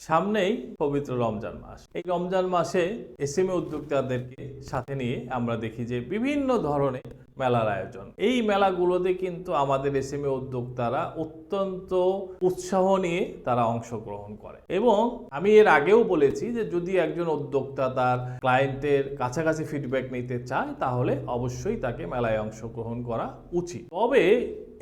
সামনেই পবিত্র রমজান মাস। এই রমজান মাসে এসএমএ উদ্যোক্তাদেরকে সাথে নিয়ে আমরা দেখি যে বিভিন্ন ধরনের মেলার আয়োজন। এই মেলাগুলোতে কিন্তু আমাদের এস এসএমএ উদ্যোক্তারা অত্যন্ত উৎসাহ নিয়ে তারা অংশগ্রহণ করে। এবং আমি এর আগেও বলেছি যে যদি একজন উদ্যোক্তা তার ক্লায়েন্টের কাছাকাছি ফিডব্যাক নিতে চায়, তাহলে অবশ্যই তাকে মেলায় অংশগ্রহণ করা উচিত। তবে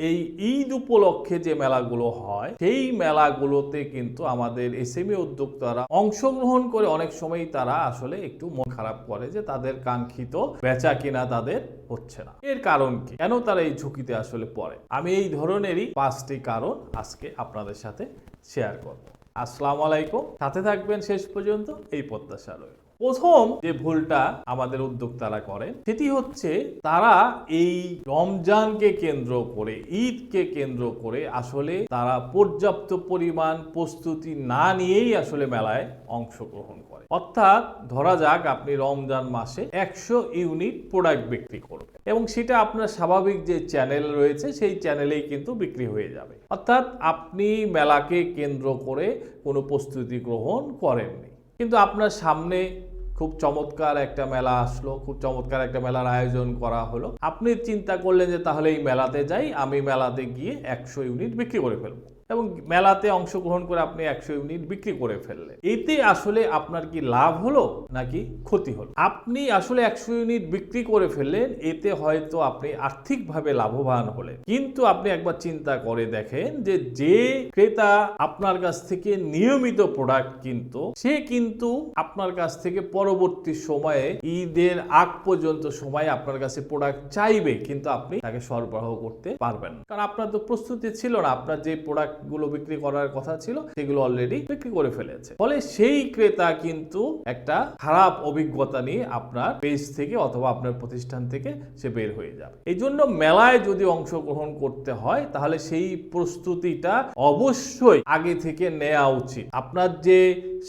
এই ঈদ উপলক্ষে যে মেলাগুলো হয়, সেই মেলাগুলোতে কিন্তু আমাদের এসএমই উদ্যোক্তারা অংশগ্রহণ করে অনেক সময় তারা আসলে একটু মন খারাপ করে যে তাদের কাঙ্ক্ষিত বেচা কিনা তাদের হচ্ছে না। এর কারণ কি? কেন তারা এই ঝুঁকিতে আসলে পড়ে? আমি এই ধরনেরই পাঁচটি কারণ আজকে আপনাদের সাথে শেয়ার করব। আসসালামু আলাইকুম। সাথে থাকবেন শেষ পর্যন্ত এই প্রত্যাশা রইল প্রথম যে ভুলটা আমাদের উদ্যোক্তারা করেন, সেটি হচ্ছে তারা এই রমজানকে কেন্দ্র করে, ঈদকে কেন্দ্র করে আসলে তারা পর্যাপ্ত পরিমাণ প্রস্তুতি না নিয়েই আসলে মেলায় অংশগ্রহণ অর্থাৎ ধরা যাক আপনি রমজান মাসে একশো ইউনিট প্রোডাক্ট বিক্রি করবেন। এবং সেটা আপনার স্বাভাবিক যে চ্যানেল রয়েছে, সেই চ্যানেলেই কিন্তু বিক্রি হয়ে যাবে। অর্থাৎ আপনি মেলাকে কেন্দ্র করে কোনো প্রস্তুতি গ্রহণ করেননি। কিন্তু আপনার সামনে খুব চমৎকার একটা মেলা আসলো, খুব চমৎকার একটা মেলার আয়োজন করা হলো। আপনি চিন্তা করলেন যে তাহলে এই মেলাতে যাই, আমি মেলাতে গিয়ে একশো ইউনিট বিক্রি করে ফেলব। এবং মেলাতে অংশগ্রহণ করে আপনি একশো ইউনিট বিক্রি করে ফেললেন। এতে আসলে আপনার কি লাভ হলো নাকি ক্ষতি হলো? আপনি আসলে একশো ইউনিট বিক্রি করে ফেললেন, এতে হয়তো আপনি আর্থিকভাবে লাভবান হলেন। কিন্তু আপনি একবার চিন্তা করে দেখেন যে যে ক্রেতা আপনার কাছ থেকে নিয়মিত প্রোডাক্ট কিনতো, সে কিন্তু আপনার কাছ থেকে পরবর্তী সময়ে, ঈদের আগ পর্যন্ত সময় আপনার কাছে প্রোডাক্ট চাইবে, কিন্তু আপনি তাকে সরবরাহ করতে পারবেন কারণ আপনার তো প্রস্তুতি ছিল না, আপনার যে প্রোডাক্ট গুলো বিক্রি করার কথা ছিল, সেগুলো অলরেডি বিক্রি করে ফেলেছে। ফলে সেই ক্রেতা কিন্তু একটা খারাপ অভিজ্ঞতা নিয়ে আপনার পেজ থেকে অথবা আপনার প্রতিষ্ঠান থেকে সে বের হয়ে যাবে। এই জন্য মেলায় যদি অংশগ্রহণ করতে হয়, তাহলে সেই প্রস্তুতিটা অবশ্যই আগে থেকে নেওয়া উচিত। আপনার যে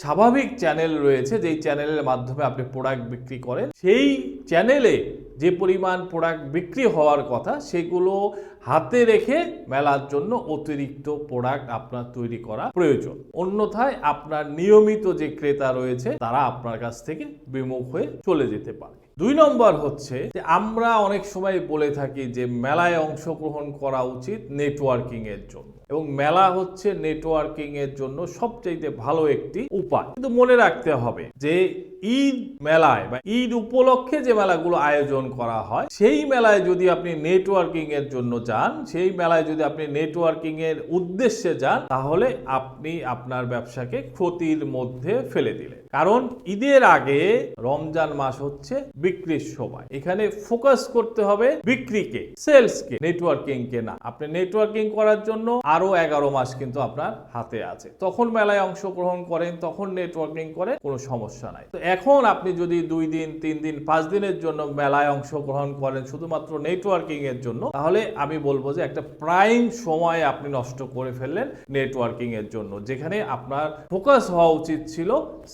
স্বাভাবিক চ্যানেল রয়েছে, যেই চ্যানেলের মাধ্যমে আপনি প্রোডাক্ট বিক্রি করেন, সেই চ্যানেলে যে পরিমাণ প্রোডাক্ট বিক্রি হওয়ার কথা, সেগুলো হাতে রেখে মেলার জন্য অতিরিক্ত প্রোডাক্ট আপনার তৈরি করা প্রয়োজন। অন্যথায় আপনার নিয়মিত যে ক্রেতা রয়েছে, তারা আপনার কাছ থেকে বিমুখ হয়ে চলে যেতে পারে। দুই নম্বর হচ্ছে যে আমরা অনেক সময় বলে থাকি যে মেলায় অংশগ্রহণ করা উচিত নেটওয়ার্কিং এর জন্য। এবং মেলা হচ্ছে নেটওয়ার্কিং এর জন্য সবচাইতে ভালো একটি উপায়। কিন্তু মনে রাখতে হবে যে ঈদ মেলায় বা ঈদ উপলক্ষে যে মেলাগুলো আয়োজন করা হয়, সেই মেলায় যদি আপনি নেটওয়ার্কিং এর জন্য যান, সেই মেলায় যদি আপনি নেটওয়ার্কিং এর উদ্দেশ্যে যান, তাহলে আপনি আপনার ব্যবসাকে ক্ষতির মধ্যে ফেলে দিলেন। কারণ ঈদের আগে রমজান মাস হচ্ছে বিক্রির সময়। এখানে ফোকাস করতে হবে বিক্রিকে সেলসকে নেটওয়ার্কিং কে না। আপনি নেটওয়ার্কিং করার জন্য আরও এগারো মাস কিন্তু আপনার হাতে আছে। তখন মেলায় অংশগ্রহণ করেন, তখন নেটওয়ার্কিং করে কোনো সমস্যা নাই। তো এখন আপনি যদি দুই দিন, তিন দিন, পাঁচ দিনের জন্য মেলায় অংশগ্রহণ করেন শুধুমাত্র নেটওয়ার্কিং এর জন্য, তাহলে আমি বলব যে একটা প্রাইম সময় আপনি নষ্ট করে ফেললেন নেটওয়ার্কিং এর জন্য, যেখানে আপনার ফোকাস হওয়া উচিত ছিল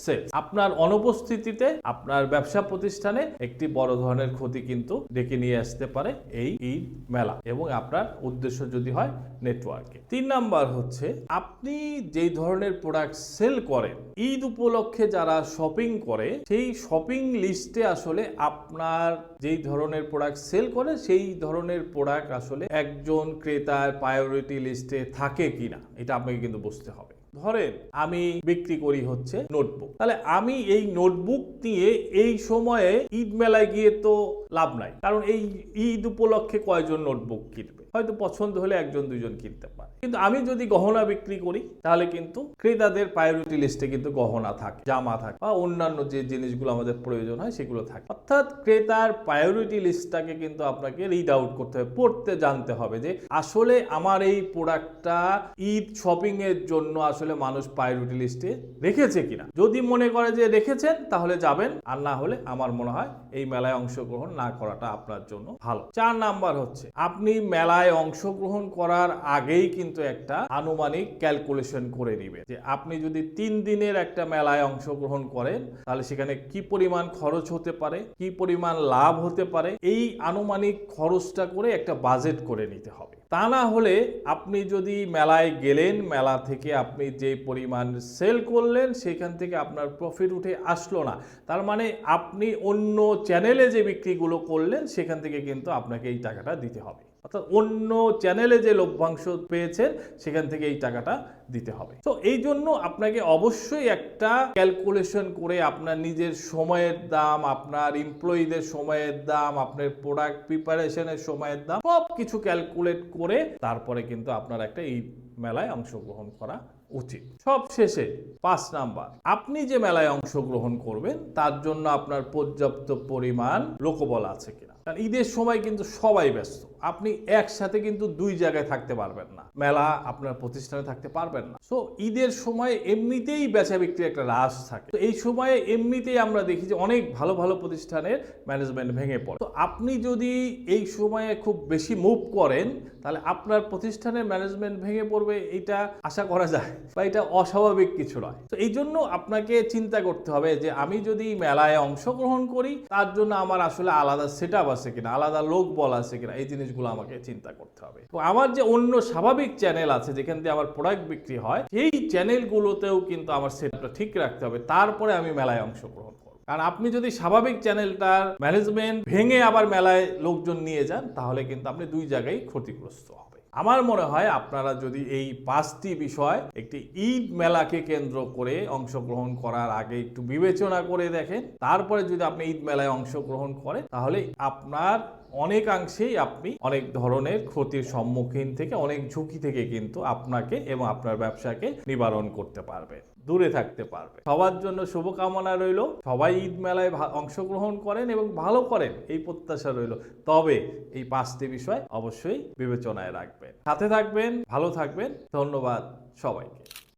সেলস আপনার অনুপস্থিতিতে আপনার ব্যবসা প্রতিষ্ঠানে একটি বড় ধরনের ক্ষতি কিন্তু ডেকে নিয়ে আসতে পারে এই ঈদ মেলা এবং আপনার উদ্দেশ্য যদি হয় নেটওয়ার্কে। তিন নাম্বার হচ্ছে, আপনি যেই ধরনের প্রোডাক্ট সেল করেন, ঈদ উপলক্ষে যারা শপিং করে, সেই শপিং লিস্টে আসলে আপনার যেই ধরনের প্রোডাক্ট সেল করে, সেই ধরনের প্রোডাক্ট আসলে একজন ক্রেতার প্রায়োরিটি লিস্টে থাকে কিনা, এটা আপনাকে কিন্তু বুঝতে হবে। ধরেন আমি বিক্রি করি হচ্ছে নোটবুক। তাহলে আমি এই নোটবুক নিয়ে এই সময়ে ঈদ মেলায় গিয়ে তো লাভ নাই। কারণ এই ঈদ উপলক্ষে কয়জন নোটবুক কিনবে? হয়তো পছন্দ হলে একজন দুজন কিনতে পারে। কিন্তু আমি যদি গহনা বিক্রি করি, তাহলে কিন্তু ক্রেতাদের প্রায়োরিটি লিস্টে কিন্তু গহনা থাকে, জামা থাকে বা অন্যান্য যে জিনিসগুলো আমাদের প্রয়োজন হয় সেগুলো থাকে। অর্থাৎ ক্রেতার প্রায়োরিটি লিস্টটাকে কিন্তু আপনাকে রিড আউট করতে হবে, পড়তে জানতে হবে যে আসলে আমার এই প্রোডাক্টটা ঈদ শপিং এর জন্য আসলে মানুষ প্রায়োরিটি লিস্টে রেখেছে কিনা। যদি মনে করে যে রেখেছেন, তাহলে যাবেন। আর না হলে আমার মনে হয় এই মেলায় অংশগ্রহণ না করাটা আপনার জন্য ভালো। চার নাম্বার হচ্ছে, আপনি মেলায় অংশগ্রহণ করার আগেই কিন্তু একটা আনুমানিক ক্যালকুলেশন করে নিবে যে আপনি যদি তিন দিনের একটা মেলায় অংশগ্রহণ করেন, তাহলে সেখানে কি পরিমাণ খরচ হতে পারে, কি পরিমাণ লাভ হতে পারে, এই আনুমানিক খরচটা করে একটা বাজেট করে নিতে হবে। তা না হলে আপনি যদি মেলায় গেলেন, মেলা থেকে আপনি যে পরিমাণ সেল করলেন, সেখান থেকে আপনার প্রফিট উঠে আসলো না। তার মানে আপনি অন্য চ্যানেলে যে বিক্রিগুলো করলেন, সেখান থেকে কিন্তু আপনাকে এই টাকাটা দিতে হবে। অর্থাৎ অন্য চ্যানেলে যে লভ্যাংশ পেয়েছেন, সেখান থেকে এই টাকাটা দিতে হবে। তো এই জন্য আপনাকে অবশ্যই একটা ক্যালকুলেশন করে আপনার নিজের সময়ের দাম, আপনার এমপ্লয়ীদের সময়ের দাম, আপনার প্রোডাক্ট প্রিপারেশনের সময়ের দাম সব কিছু ক্যালকুলেট করে তারপরে কিন্তু আপনার একটা এই মেলায় অংশগ্রহণ করা উচিত। সব শেষে পাঁচ নাম্বার, আপনি যে মেলায় অংশগ্রহণ করবেন, তার জন্য আপনার পর্যাপ্ত পরিমাণ লোকবল আছে কিনা? কারণ ঈদের সময় কিন্তু সবাই ব্যস্ত। আপনি একসাথে কিন্তু দুই জায়গায় থাকতে পারবেন না। মেলা আপনার প্রতিষ্ঠানে থাকতে পারবেন না। সো ঈদের সময় এমনিতেই বেচা বিক্রির একটা রাশ থাকে। তো এই সময়ে এমনিতেই আমরা দেখি যে অনেক ভালো ভালো প্রতিষ্ঠানের ম্যানেজমেন্ট ভেঙে পড়ে। তো আপনি যদি এই সময়ে খুব বেশি মুভ করেন, তাহলে আপনার প্রতিষ্ঠানের ম্যানেজমেন্ট ভেঙে পড়বে, এটা আশা করা যায় বা এটা অস্বাভাবিক কিছু নয়। তো এই জন্য আপনাকে চিন্তা করতে হবে যে আমি যদি মেলায় অংশগ্রহণ করি, তার জন্য আমার আসলে আলাদা সেট আছে কিনা, আলাদা লোক বল আছে কিনা, এই জিনিসগুলো আমাকে চিন্তা করতে হবে। তো আমার যে অন্য স্বাভাবিক চ্যানেল আছে, যেখান থেকে আমার প্রোডাক্ট বিক্রি হয়, সেই চ্যানেলগুলোতেও কিন্তু আমার সেটটা ঠিক রাখতে হবে। তারপরে আমি মেলায় অংশগ্রহণ করব। কারণ আপনি যদি স্বাভাবিক চ্যানেলটার ম্যানেজমেন্ট ভেঙে আবার মেলায় লোকজন নিয়ে যান, তাহলে কিন্তু আপনি দুই জায়গায় ক্ষতিগ্রস্ত হবে আমার মনে হয় আপনারা যদি এই পাঁচটি বিষয় একটি ঈদ মেলাকে কেন্দ্র করে অংশগ্রহণ করার আগে একটু বিবেচনা করে দেখেন, তারপরে যদি আপনি ঈদ মেলায় অংশগ্রহণ করেন, তাহলে আপনার অনেকাংশেই আপনি অনেক ধরনের ক্ষতির সম্মুখীন থেকে, অনেক ঝুঁকি থেকে কিন্তু আপনাকে এবং আপনার ব্যবসাকে নিবারণ করতে পারবে দূরে থাকতে পারবে। সবার জন্য শুভকামনা রইল। সবাই ঈদ মেলায় অংশগ্রহণ করেন এবং ভালো করেন, এই প্রত্যাশা রইল। তবে এই পাঁচটি বিষয় অবশ্যই বিবেচনায় রাখবেন। সাথে থাকবেন, ভালো থাকবেন। ধন্যবাদ সবাইকে।